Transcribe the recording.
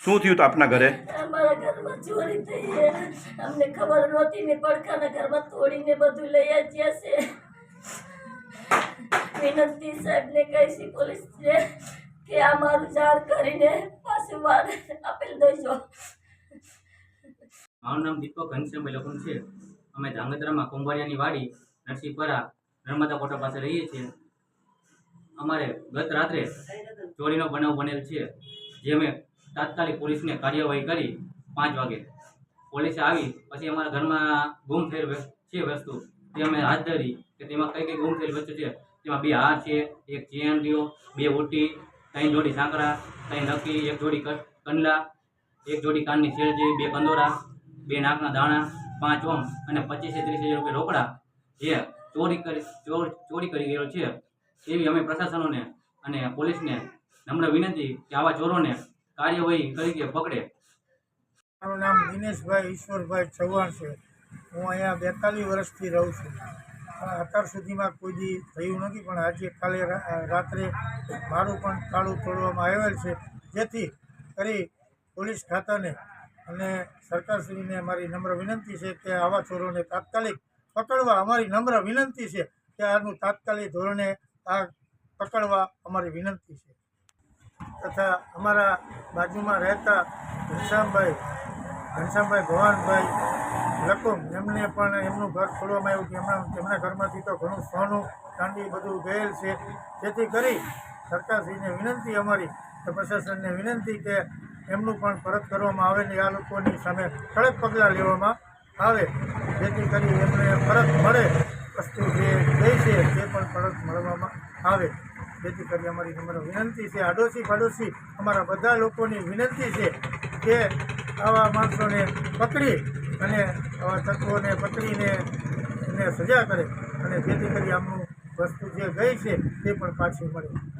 શું થયું આપના ઘરે? અમારા ઘરમાં ચોરી થઈ અમને ખબર નહોતી ને પડખાના ઘરમાં તોડીને બધું લઈ આવ્યા છે. વિનંતી સાહેબને પોલીસને કે આ મારું જાણ કરીને પાછું મારે આપેલ દેજો મારું નામ દીપક ઘનશ્યામભાઈ લખન છે. અમે ધાંગધ્રામાં કુંભારિયાની વાડી નરસિંહપરા નર્મદા કોટા પાસે રહીએ છીએ. અમારે ગત રાત્રે ચોરીનો બનાવ બનેલ છે. જે મેં તાત્કાલિક પોલીસને કાર્યવાહી કરી પાંચ વાગે. પોલીસે આવી, પછી અમારા ઘરમાં ગુમ થયેલ છે વસ્તુ તે અમે હાથ ધરી કે તેમાં કઈ કઈ ગુમ થયેલ વસ્તુ છે, તેમાં બે હાર છે, એક ચેન રહ્યો, બે ઓટી, ત્રણ જોડી સાંકડા, ત્રણ નક્કી એક જોડી કંડલા, એક જોડી કાનની શેર જેવી, બે કંદોરા, બે નાકના દાણા, પાંચ ઓમ અને પચીસે ત્રીસ હજાર રૂપિયા રોકડા, જે ચોરી કરી, ચોર, ચોરી કરી ગયેલો છે, એવી અમે પ્રશાસનોને અને પોલીસને નમ્ર વિનંતી કે આવા ચોરોને કાર્યવાહી તરીકે પકડે. મારું નામ દિનેશભાઈ ઈશ્વરભાઈ ચૌહાણ છે. હું અહીંયા બેતાલીસ વર્ષથી રહું છું. પણ અત્યાર સુધીમાં કોઈ દી થયું નથી, પણ આજે કાલે રાત્રે મારું પણ તાળું તોડવામાં આવેલ છે. જેથી કરી પોલીસ ખાતાને અને સરકારશ્રીને મારી નમ્ર વિનંતી છે કે આવા ચોરોને તાત્કાલિક પકડવા. અમારી નમ્ર વિનંતી છે કે આનું તાત્કાલિક ધોરણે આ પકડવા અમારી વિનંતી છે. તથા અમારા બાજુમાં રહેતા ઘનશ્યામભાઈ ઘનશ્યામભાઈ ભવાનભાઈ, લકુમ, એમને પણ એમનું ઘર ખોલવામાં આવ્યું કે એમના તેમના ઘરમાંથી તો ઘણું સોનું ચાંદી બધું ગયેલ છે. જેથી કરી સરકારશ્રીને વિનંતી અમારી પ્રશાસનને વિનંતી કે એમનું પણ પરત કરવામાં આવે ને આ લોકોની સામે કડક પગલાં લેવામાં આવે. જેથી કરી એમને પરત મળે વસ્તુ જે ગઈ છે, તે પણ પરત મળવામાં આવે. જેથી કરી અમારી તમારો વિનંતી છે. આડોશી પાડોશી, અમારા બધા લોકોની વિનંતી છે કે આવા માણસોને પકડી અને આવા તત્વોને પકડીને એને સજા કરે અને જેથી કરી આમનું વસ્તુ જે ગઈ છે તે પણ પાછી મળે.